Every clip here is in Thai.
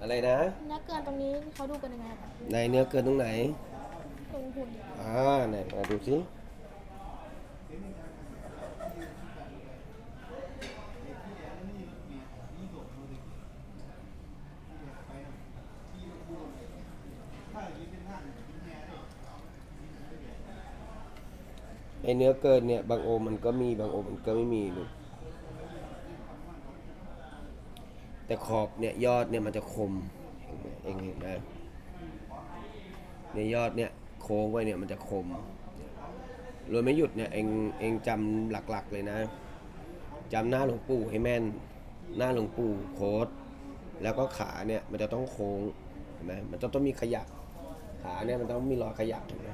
อะไรนะ เนื้อเกลือตรงนี้เขาดูกันยังไงครับในเนื้อเกินตรงไหน ตรงหุ่นอ่าไหนมาดูสิไอเนื้อเกินเนี่ยบางโอมันก็มีบางโอมันก็ไม่มีลูก แต่ขอบเนี่ยยอดเนี่ยมันจะคมเองเห็นไหมเนี่ยยอดเนี่ยโค้งไว้เนี่ยมันจะคมรวยไม่หยุดเนี่ยเองเองจำหลักๆเลยนะจำหน้าหลวงปู่ให้แม่น หน้าหลวงปู่โค้ดแล้วก็ขาเนี่ยมันจะต้องโค้งเห็นไหมมันจะต้องมีขยับขาเนี่ยมันต้องมีรอยขยับเห็นไหม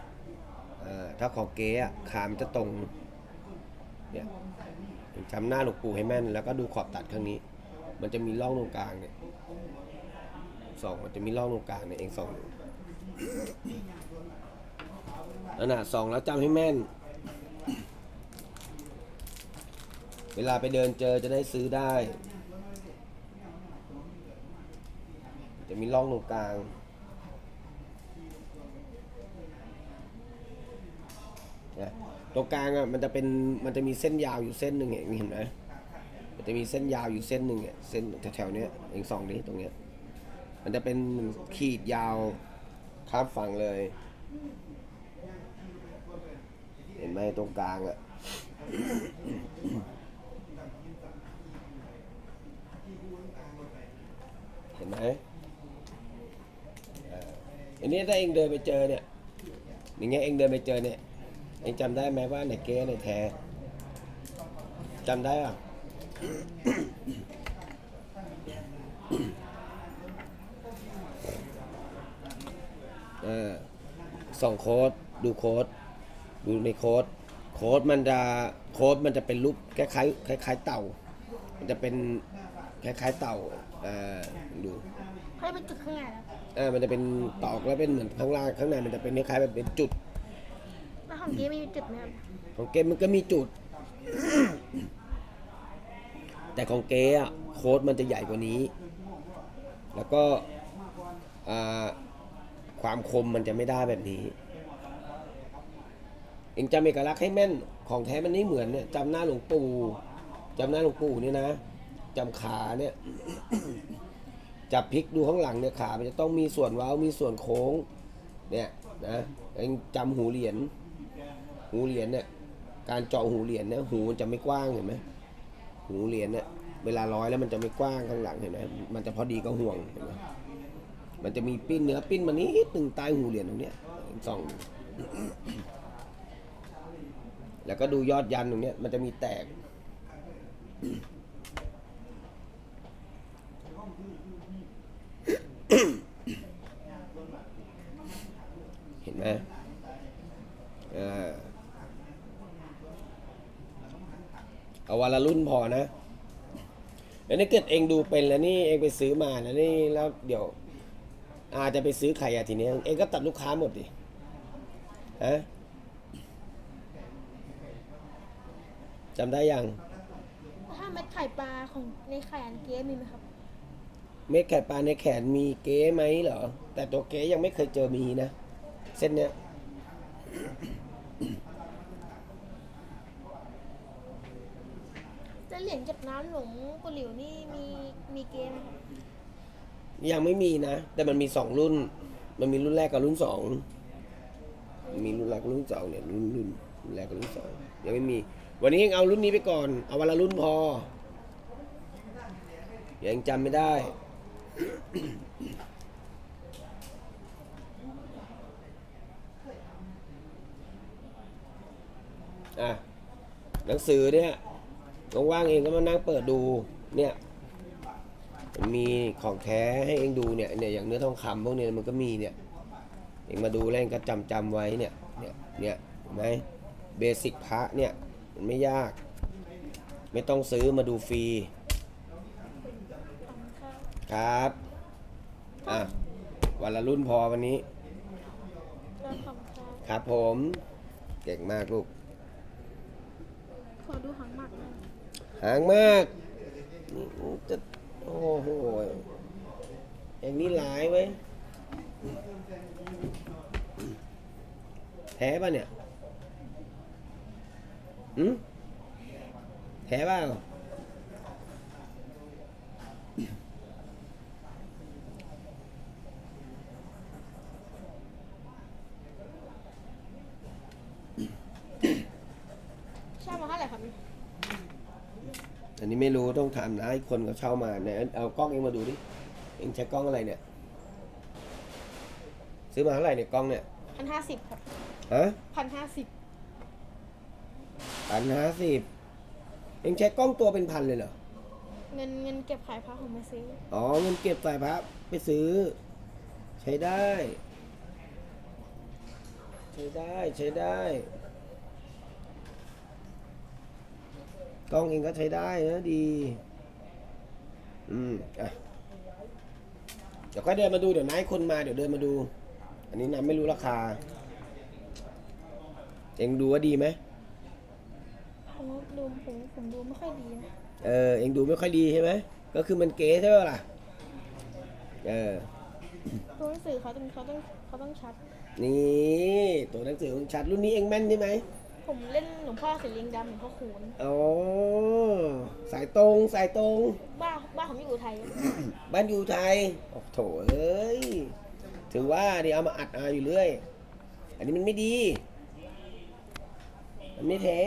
อ่าถ้าของเก๊อะขามันจะตรงเนี่ยจำหน้าหลวงปู่ให้แม่น แล้วก็ดูขอบตัดข้างนี้ มันจะมีร่องตรงกลางเนี่ยสองมันจะมีร่องตรงกลางเนี่ยเองสองนั่นน่ะสองแล้วจำให้แม่น เวลาไปเดินเจอจะได้ซื้อได้ จะมีร่องตรงกลางนะตรงกลางอะมันจะเป็นมันจะมีเส้นยาวอยู่เส้นหนึ่งเห็นเห็นไหม จะมีเส้นยาวอยู่เส้นหนึ่งอะเส้นแถวๆเนี้ยเองสองนี้ตรงเนี้ยมันจะเป็นขีดยาวข้ามฝั่งเลย เห็นไหมตรงกลางอะเห็นไหมอันนี้ถ้าเองเดินไปเจอเนี่ยอย่างเงี้ยเองเดินไปเจอเนี่ยเองจำได้ไหมว่าไหนเก๊ไหนแท้จำได้ป่ะ ส่องโค้ดดูโค้ดดูในโค้ดโค้ดมันจะโค้ดมันจะเป็นรูปคล้ายๆคล้ายๆเต่า มันจะเป็นคล้ายๆเต่าเออดูเขาจะเป็นจุดข้างในแล้วเออมันจะเป็นตอกแล้วเป็นเหมือนข้างล่างข้างในมันจะเป็นคล้ายๆแบบเป็นจุดแล้วของเกี้มีจุดไหมครับของเกมมันก็มีจุด แต่ของเก๊อะโค้ดมันจะใหญ่กว่านี้ แล้วก็ความคมมันจะไม่ได้แบบนี้ เองจำเอกลักษณ์ให้แม่นของแท้มันไม่เหมือนเนี่ยจำหน้าหลวงปู่จำหน้าหลวงปู่เนี่ยนะจำขาเนี่ยจับพลิกดูข้างหลังเนี่ยขามันจะต้องมีส่วนเว้ามีส่วนโค้ง เนี่ยนะเองจำหูเหรียญหูเหรียญเนี่ยการเจาะหูเหรียญเนี่ยหูมันจะไม่กว้างเห็นไหม หูเหรียญเนี่ยเวลาร้อยแล้วมันจะไม่กว้างข้างหลังเห็นไหมมันจะพอดีก็ห่วงเห็นไหมมันจะมีปิ้นเนื้อปิ้นมานิดหนึ่งใต้หูเหรียญตรงเนี้ยสองแล้วก็ดูยอดยันตรงเนี้ยมันจะมีแตก เห็นไหมเออ เอาวันละรุ่นพอนะแล้วนี่เกิดเองดูเป็นแล้วนี่เองไปซื้อมาแล้วนี่แล้วเดี๋ยว อาจจะไปซื้อใครอะทีเนี้ยเองก็ตัดลูกค้าหมดดิฮะจำได้ยังแล้วถ้าเม็ดไข่ปลาของในแขนเกี้มีไหมครับ เม็ดไข่ปลาในแขนมีเก๊ไหมเหรอ แต่ตัวเก๊ยังไม่เคยเจอมีนะ เส้นเนี้ย แล้วเหรียญเก็บน้ำหลวงปู่หลิวนี่มีมีเกมไหมครับยังไม่มีนะ แต่มันมีสองรุ่น มันมีรุ่นแรกกับรุ่นสองมีรุ่นแรกกับรุ่นสองเนี่ยรุ่นรุ่นรุ่นแรกกับรุ่นสองยังไม่มี วันนี้ยังเอารุ่นนี้ไปก่อน เอาวันละรุ่นพอ ยังจำไม่ได้ อะหนังสือเนี่ย ว่างๆเองก็มานั่งเปิดดูเนี่ยมีของแท้ให้เองดูเนี่ยเนี่ยอย่างเนื้อทองคำพวกเนี้ยมันก็มีเนี่ยเองมาดูแล้วเองก็จำจำไว้เนี่ยเนี่ยเนี่ยไหมเบสิกพระเนี่ยมันไม่ยาก ไม่ต้องซื้อมาดูฟรีครับอะวันละรุ่นพอวันนี้ครับครับผม เก่งมากลูก ขอดูหางหมักหน่อย หางมากจะโอ้โหอย่างนี่หลายไว้แพ้ป่ะเนี่ยอืมแพ้ป่ะ เช่ามาเท่าไหร่ครับ อั นนี้ไม่รู้ต้องถามนะให้คนเขาเช่ามาเนี่ยเอากล้องเองมาดูดิเองใช้กล้องอะไรเนี่ย ซื้อมาเท่าไหร่เนี่ยกล้องเนี่ยพันห้าสิบครับฮะพันห้าสิบพันห้าสิบเองใช้กล้องตัวเป็นพันเลยเหรอเงินเงินเก็บขายพระผมไม่ซื้อ อ๋อเงินเก็บสายพับไปซื้อ ใช้ได้ ใช้ได้ใช้ได้ กล้องเองก็ใช้ได้นะดี อืมอะเดี๋ยวก็เดินมาดูเดี๋ยวนายคนมาเดี๋ยวเดินมาดู อันนี้นายไม่รู้ราคา เองดูว่าดีไหมผมดูผมผมดูไม่ค่อยดีนะเออเองดูไม่ค่อยดีใช่ไหมก็คือมันเก๋ใช่ไหมล่ะ เออตัวหนังสือเขาต้องเขาต้องเขาต้องชัด นี่ ตัวหนังสือของชัดรุ่นนี้เองแม่นใช่ไหม ผมเล่นหลวงพ่อสีลิงดำหลวงพ่อคูณอ๋อสายตรงสายตรง บ้านบ้านผมอยู่อุทัยบ้านอยู่ไทยโอ้โถเอ้ย ถือว่าดิเอามาอัดเอาอยู่เรื่อย อันนี้มันไม่ดี มันไม่แท้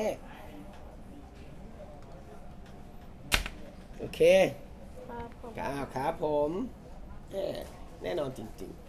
โอเคครับผม ครับครับผมเอ้อแน่นอนจริง ๆ